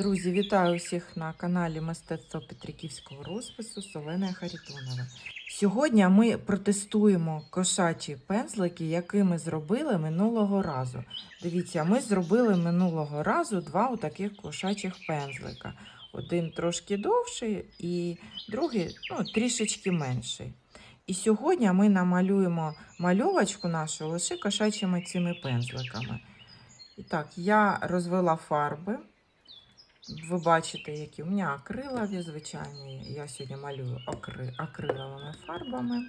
Друзі, вітаю всіх на каналі Мистецтво Петриківського розпису Солена Харитонова. Сьогодні ми протестуємо кошачі пензлики, які ми зробили минулого разу. Дивіться, ми зробили минулого разу два таких кошачих пензлика. Один трошки довший і другий ну, трішечки менший. І сьогодні ми намалюємо мальовочку нашу лише кошачими цими пензликами. І так, я розвела фарби. Ви бачите, які у мене акрилові звичайні. Я сьогодні малюю акри... акриловими фарбами.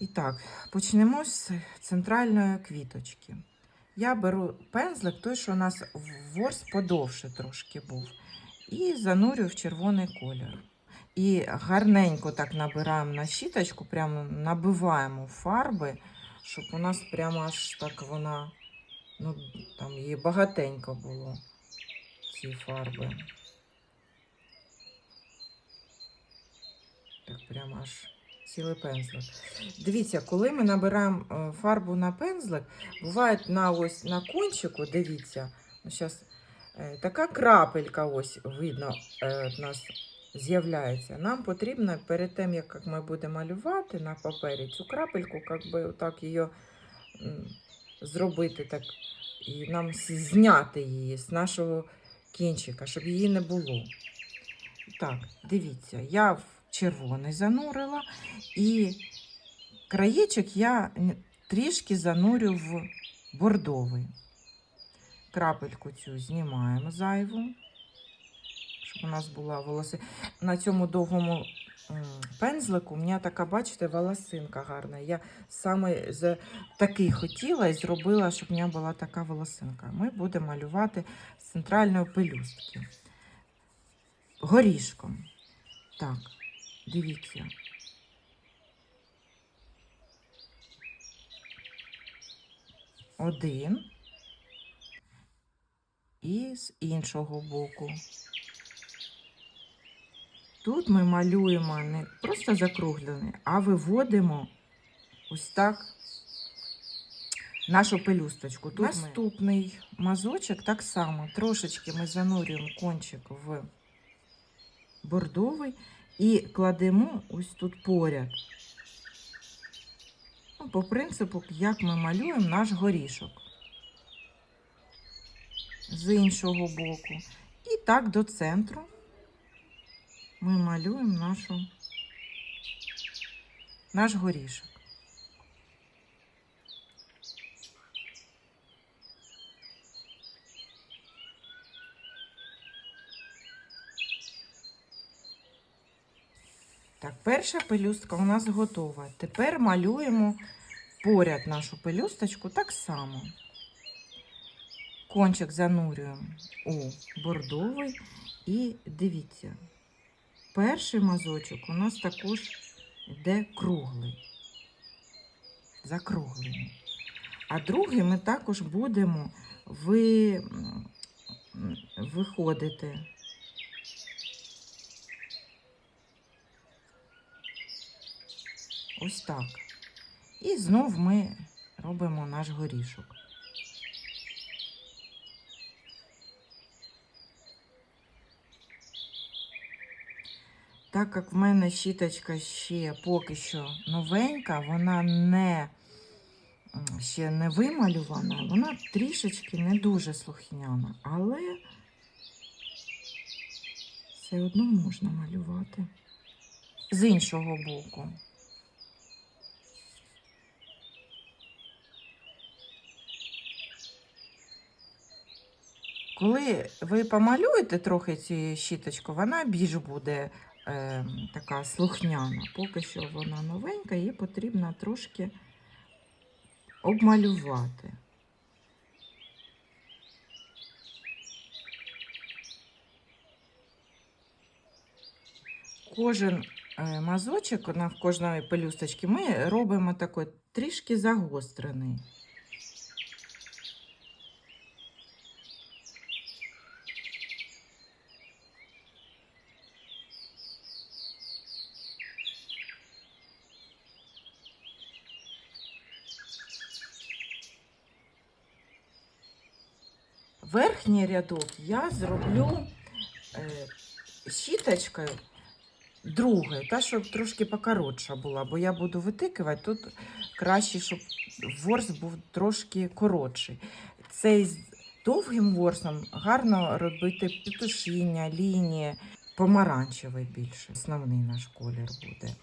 І так, почнемо з центральної квіточки. Я беру пензлик, той, що у нас ворс подовше трошки був, і занурюю в червоний колір. І гарненько так набираємо на щіточку, прямо набиваємо фарби, щоб у нас прямо аж так вона, ну, там її багатенько було ці фарби. Так, прямо аж цілий пензлик. Дивіться, коли ми набираємо е, фарбу на пензлик, буває на ось на кончику, дивіться, зараз така крапелька ось видно е, в нас з'являється. Нам потрібно перед тим, як ми будемо малювати на папері цю крапельку, як би отак її зробити так, і нам зняти її з нашого кінчика, щоб її не було. Так, дивіться, я в червоний занурила, і краєчок я трішки занурю в бордовий. Крапельку цю знімаємо зайву, щоб у нас була волоси. На цьому довгому пензлику у мене така, бачите, волосинка гарна. Я саме з такий хотіла і зробила, щоб у мене була така волосинка. Ми будемо малювати з центральної пелюстки. Горішком. Так, дивіться. Один. І з іншого боку. Тут ми малюємо не просто закруглений, а виводимо ось так нашу пелюсточку. Тут Наступний мазочок так само. Трошечки ми занурюємо кончик в бордовий і кладемо ось тут поряд. Ну, по принципу, як ми малюємо наш горішок. З іншого боку. І так до центру ми малюємо нашу, наш горішок. Так, перша пелюстка у нас готова. Тепер малюємо поряд нашу пелюсточку так само. Кончик занурюємо у бордовий і дивіться, перший мазочок у нас також йде круглий, закруглений. А другий ми також будемо ви... виходити. Ось так. І знов ми робимо наш горішок. Так як в мене щіточка ще поки що новенька, вона не ще не вималювана, вона трішечки не дуже слухняна, але все одно можна малювати. З іншого боку. Коли ви помалюєте трохи цю щіточку, вона більш буде е, така слухняна. Поки що вона новенька, її потрібно трошки обмалювати. Кожен е, мазочок на кожної пелюсточки ми робимо такий трішки загострений. Верхній рядок я зроблю е, щіточкою другою, та щоб трошки покоротша була, бо я буду витикувати, тут краще, щоб ворс був трошки коротший. Цей з довгим ворсом гарно робити петушіння, лінії, помаранчевий більше. Основний наш колір буде.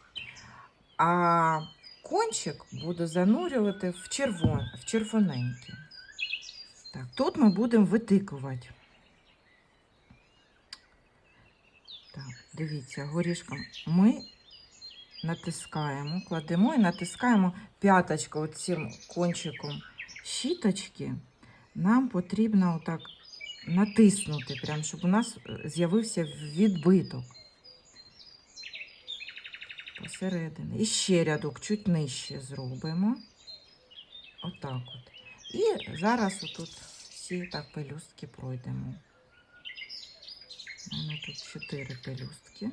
А кончик буду занурювати в, в червоненький. Так, тут ми будемо витикувати. Так, дивіться, горішком ми натискаємо, кладемо і натискаємо п'яточку цим кончиком щіточки. Нам потрібно отак натиснути, прям, щоб у нас е, з'явився відбиток посередині. І ще рядок чуть нижче зробимо. Отак от. І зараз отут всі так пелюстки пройдемо. У мене тут чотири пелюстки.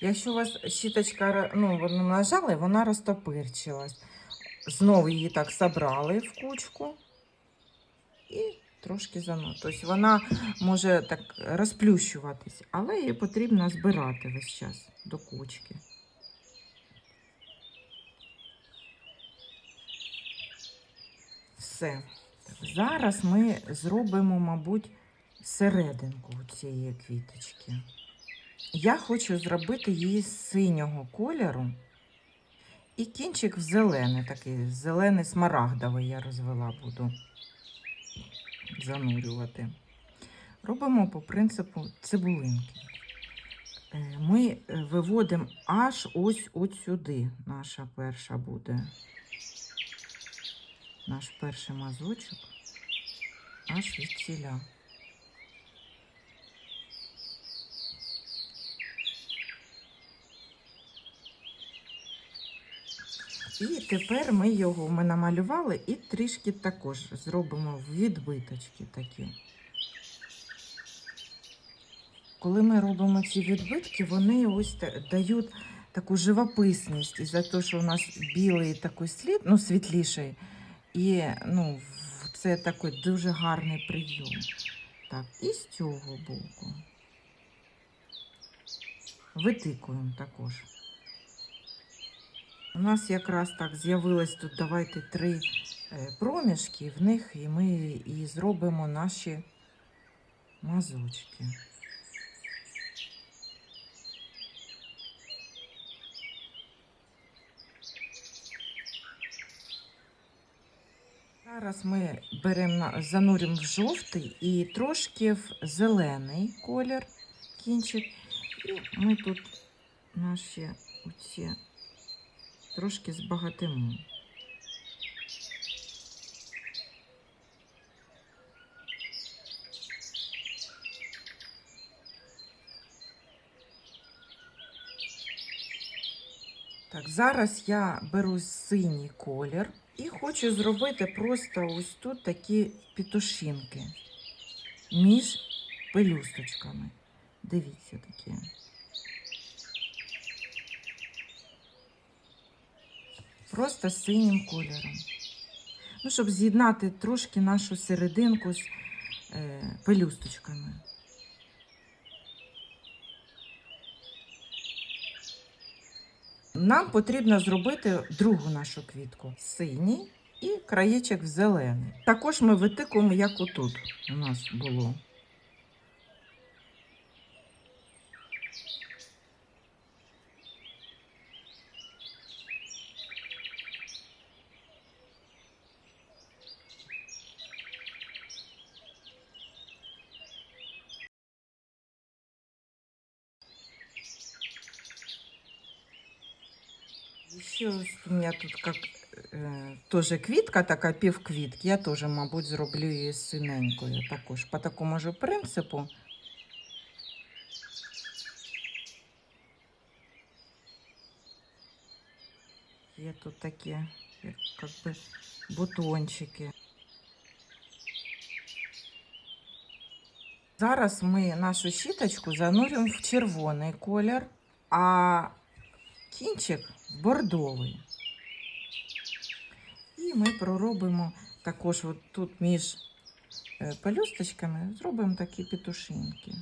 Якщо у вас щіточка ну, нажали, вона розтопирчилась. Знову її так собрали в кучку і трошки зано. Тобто вона може так розплющуватись, але її потрібно збирати весь час до кучки. Все. Зараз ми зробимо, мабуть, серединку цієї квіточки. Я хочу зробити її з синього кольору. І кінчик в зелений, такий зелений смарагдовий я розвела буду занурювати. Робимо по принципу цибулинки. Е, Ми е, виводимо аж ось от сюди. Наша перша буде. Наш перший мазочок. Аж від ціля. І тепер ми його ми намалювали і трішки також зробимо відбиточки такі. Коли ми робимо ці відбитки, вони ось дають таку живописність. І за те, що у нас білий такий слід, ну світліший, і ну, це такий дуже гарний прийом. Так, і з цього боку. Витикуємо також. У нас якраз так з'явилось тут, давайте три е, проміжки, в них і ми і зробимо наші мазочки. Зараз ми беремо, зануримо в жовтий і трошки в зелений колір кінчик. І ми тут наші оці трошки збагатимо. Так, зараз я беру синій колір і хочу зробити просто ось тут такі петушинки між пелюсточками. Дивіться такі. Просто синім кольором. Ну, щоб з'єднати трошки нашу серединку з е, пелюсточками. Нам потрібно зробити другу нашу квітку синій і краєчок в зелений. Також ми витикуємо, як отут у нас було. Еще ось у меня тут как е, тоже квітка, така півквітки. Я теж, мабуть, зроблю її синенькою також по такому ж принципу. Є тут такі, як, как би, бутончики. Зараз ми нашу щіточку зануримо в червоний колір, а кінчик бордовий. І ми проробимо також от тут між е, пелюсточками, зробимо такі петушинки.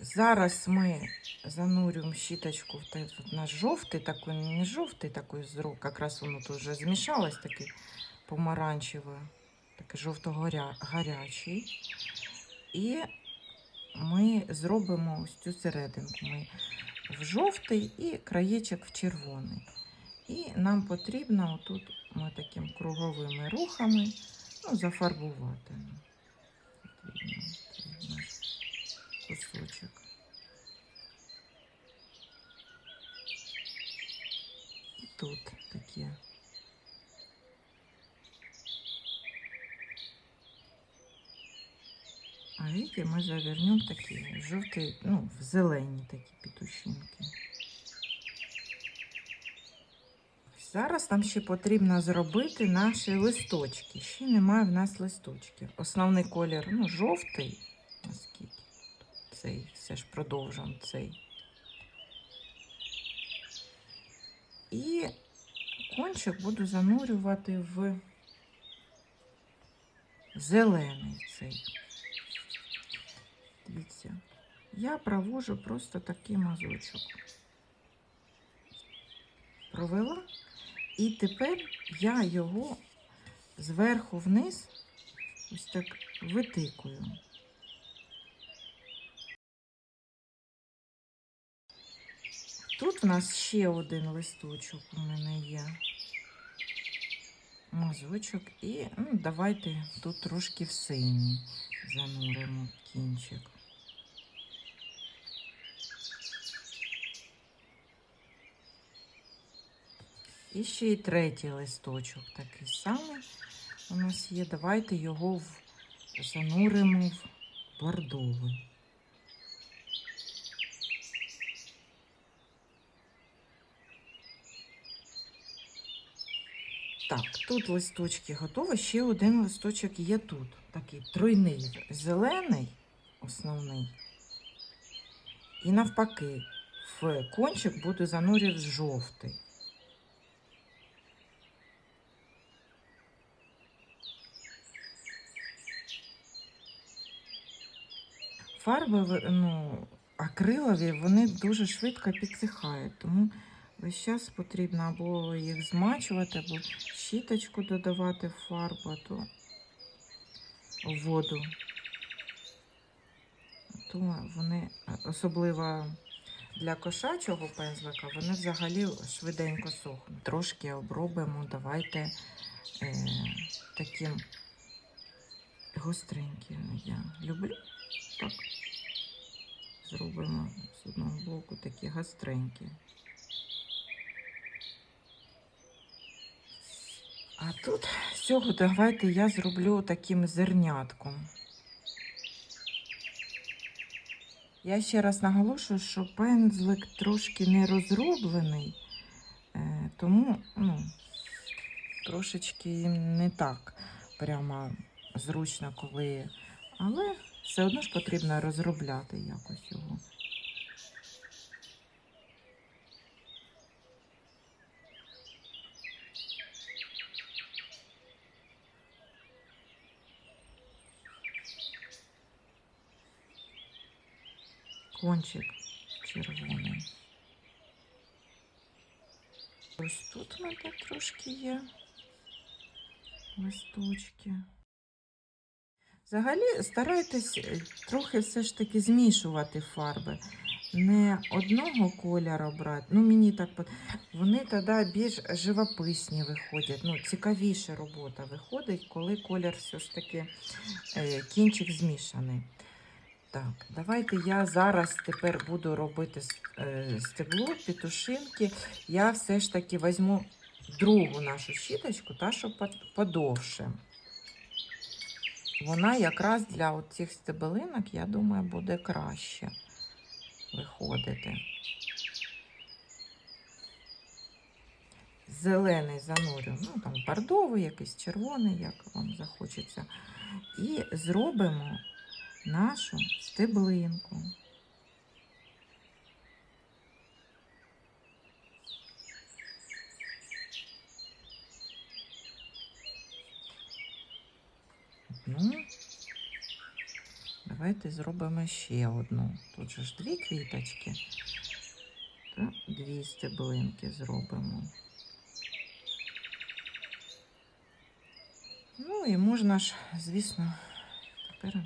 Зараз ми занурюємо щіточку в наш жовтий, такий, не жовтий такий зрок, якраз воно тут вже змішалось, такий помаранчевий, такий жовто-гарячий. І ми зробимо ось цю серединку. Ми в жовтий і краєчок в червоний. І нам потрібно отут ми таким круговими рухами ну, зафарбувати. кусочок. І тут такі. А эти мы завернем такие желтые, ну, в зелені такі петушинки. Зараз нам ще потрібно зробити наші листочки. Ще немає в нас листочків. Основний колір ну, жовтий. Наскільки? Цей, все ж продовжуємо цей. І кончик буду занурювати в зелений цей. Дивіться, я провожу просто такий мазочок. Провела, і тепер я його зверху вниз ось так витикую. Тут в нас ще один листочок у мене є. Мазочок. І ну, давайте тут трошки в синій зануримо кінчик. І ще й третій листочок такий самий у нас є. Давайте його зануримо в бордовий. Так, тут листочки готові. Ще один листочок є тут. Такий тройний, зелений, основний. І навпаки, в кончик буду занурювати жовтий. Фарби, ну, акрилові, вони дуже швидко підсихають, тому весь час потрібно або їх змачувати, або щіточку додавати в фарбу, то воду. То вони, особливо для кошачого пензлика, вони взагалі швиденько сохнуть. Трошки обробимо, давайте е, таким гостреньким я люблю. Так. Зробимо з одного боку такі гостренькі. А тут з цього давайте я зроблю таким зернятком. Я ще раз наголошую, що пензлик трошки не розроблений, е, тому ну, трошечки не так прямо зручно, коли. Але все одно ж потрібно розробляти якось його. Кончик червоний. Ось тут в мене трошки є листочки. Взагалі старайтесь е, трохи все ж таки змішувати фарби. Не одного кольору брати. Ну, мені так вони тоді більш живописні виходять. Ну, цікавіша робота виходить, коли колір все ж таки е, кінчик змішаний. Так, давайте я зараз тепер буду робити е, стебло, петушинки. Я все ж таки візьму другу нашу щіточку, та що подовше. Вона якраз для цих стебелинок, я думаю, буде краще виходити. зелений занурю, ну там бордовий, якийсь червоний, як вам захочеться. І зробимо нашу стеблинку. Одну. Давайте зробимо ще одну. Тут же ж дві квіточки. Та дві стеблинки зробимо. Ну і можна ж, звісно, тепер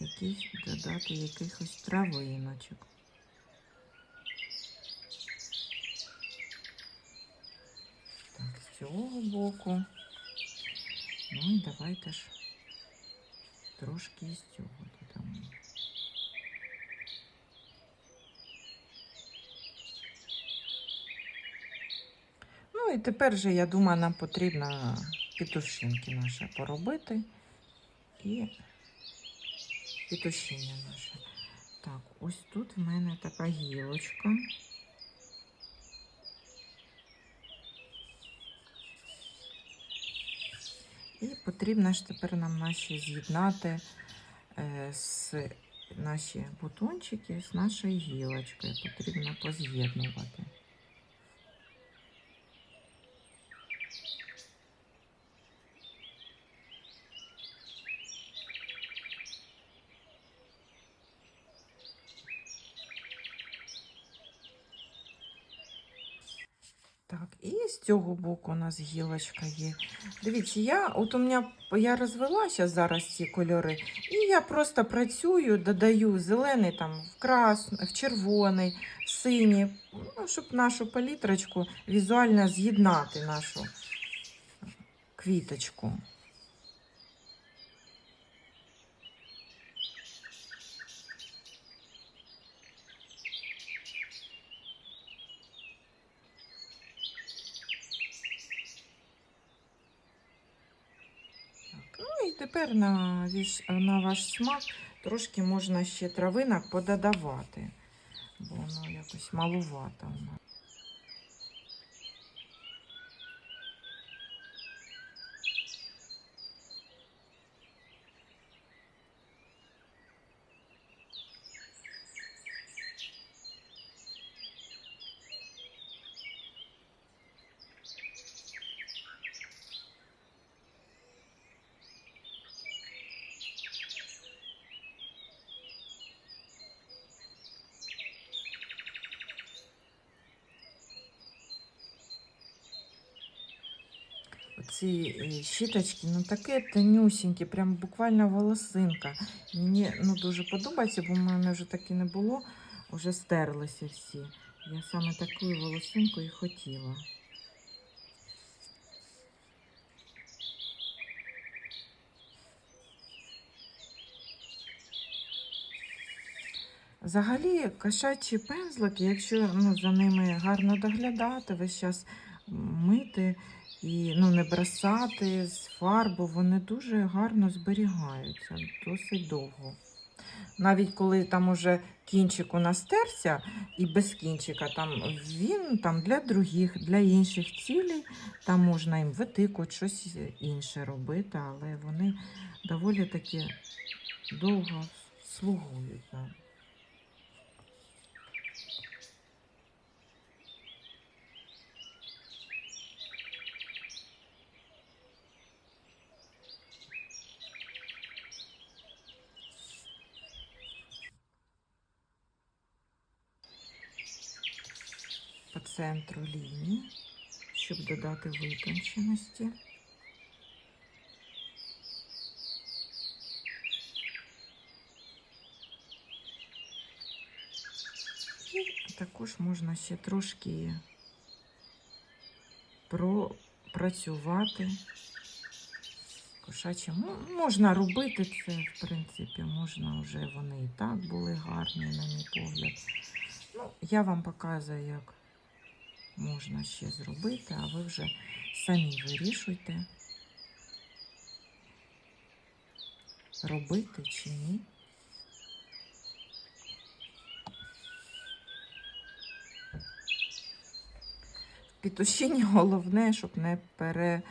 якісь додати якихось травиночок. Так, з цього боку. Ну і давайте ж трошки із цього додамо. Ну і тепер же, я думаю, нам потрібно петушинки наші поробити і петушіння наше. Так, ось тут в мене така гілочка. І потрібно ж тепер нам наші з'єднати е, з наші бутончики з нашою гілочкою. Потрібно поз'єднувати. Так, і з цього боку у нас гілочка є. Дивіться, я от у мене я розвела зараз ці кольори, і я просто працюю, додаю зелений там в красний, в червоний, в синій, ну, щоб нашу палітрочку візуально з'єднати нашу квіточку. Так, ну і тепер на, на ваш смак трошки можна ще травинок пододавати, бо воно якось малувато у нас. Ці е, щіточки, ну таке тонюсінькі, прям буквально волосинка. Мені ну, дуже подобається, бо в мене вже таки не було, вже стерлися всі. Я саме таку волосинку і хотіла. Взагалі, кошачі пензлики, якщо ну, за ними гарно доглядати, весь час мити і ну, не бросати з фарбу, вони дуже гарно зберігаються досить довго. Навіть коли там уже кінчик у нас терся і без кінчика, там він там для других, для інших цілей, там можна їм витикувати, щось інше робити, але вони доволі таки довго слугують центру лінії, щоб додати витонченості. І також можна ще трошки пропрацювати кошачі. М- Можна робити це, в принципі, можна вже вони і так були гарні, на мій погляд. Ну, я вам показую, як можна ще зробити, а ви вже самі вирішуйте, робити чи ні. В пітушині головне, щоб не пере.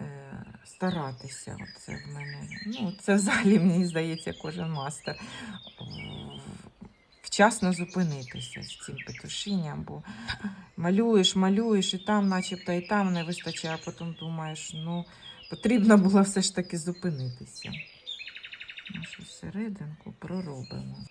е, Старатися, це в мене. Ну, це взагалі, мені здається, кожен мастер. Вчасно зупинитися з цим петушинням, бо малюєш, малюєш, і там, начебто, і там не вистачає, а потім думаєш, ну, потрібно було все ж таки зупинитися. Нашу серединку проробимо.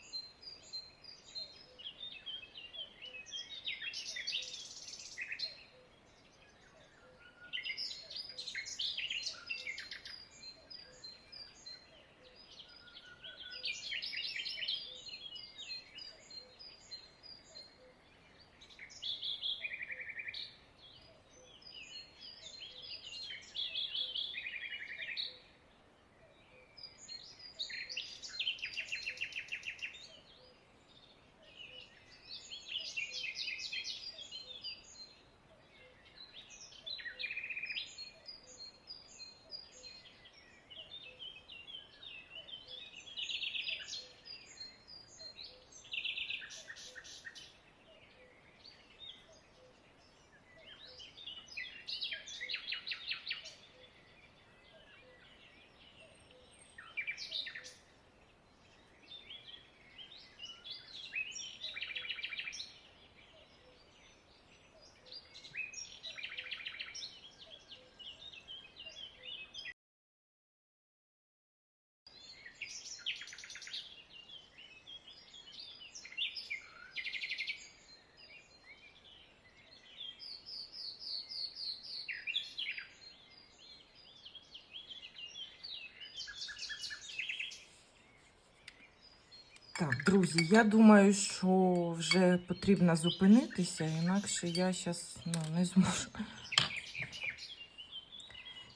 Так, друзі, я думаю, що вже потрібно зупинитися, інакше я зараз ну, не зможу.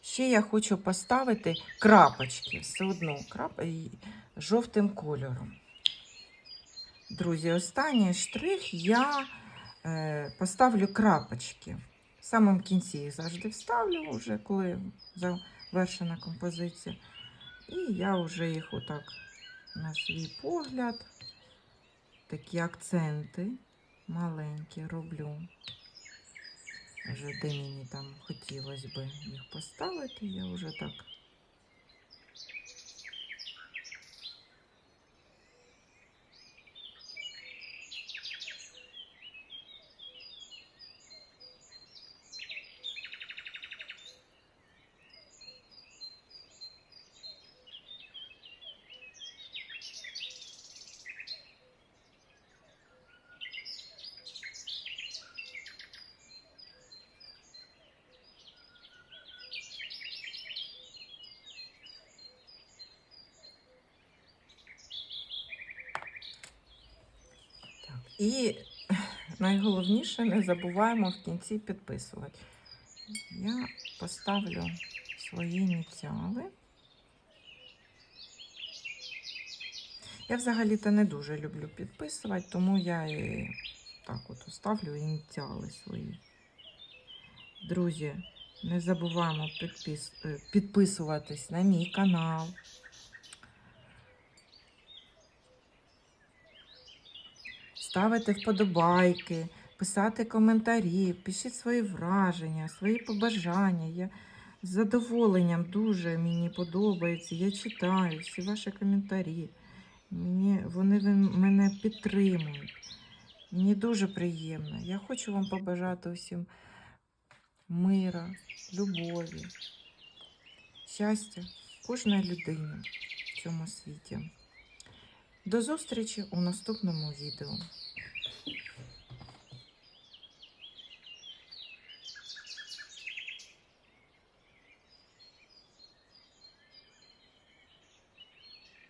Ще я хочу поставити крапочки, все одно крап... жовтим кольором. Друзі, останній штрих я е, поставлю крапочки. В самому кінці їх завжди вставлю, вже коли завершена композиція. І я вже їх отак на свій погляд. Такі акценти маленькі роблю. Вже де мені там хотілося би їх поставити, я вже так. І найголовніше не забуваємо в кінці підписувати. Я поставлю свої ініціали. Я взагалі-то не дуже люблю підписувати, тому я і так от ставлю ініціали свої. Друзі, не забуваємо підпис... е, підписуватись на мій канал. Ставити вподобайки, писати коментарі, пишіть свої враження, свої побажання. Я з задоволенням дуже мені подобається. Я читаю всі ваші коментарі. Мені, вони мене підтримують. Мені дуже приємно. Я хочу вам побажати усім мира, любові, щастя кожної людини в цьому світі. До зустрічі у наступному відео.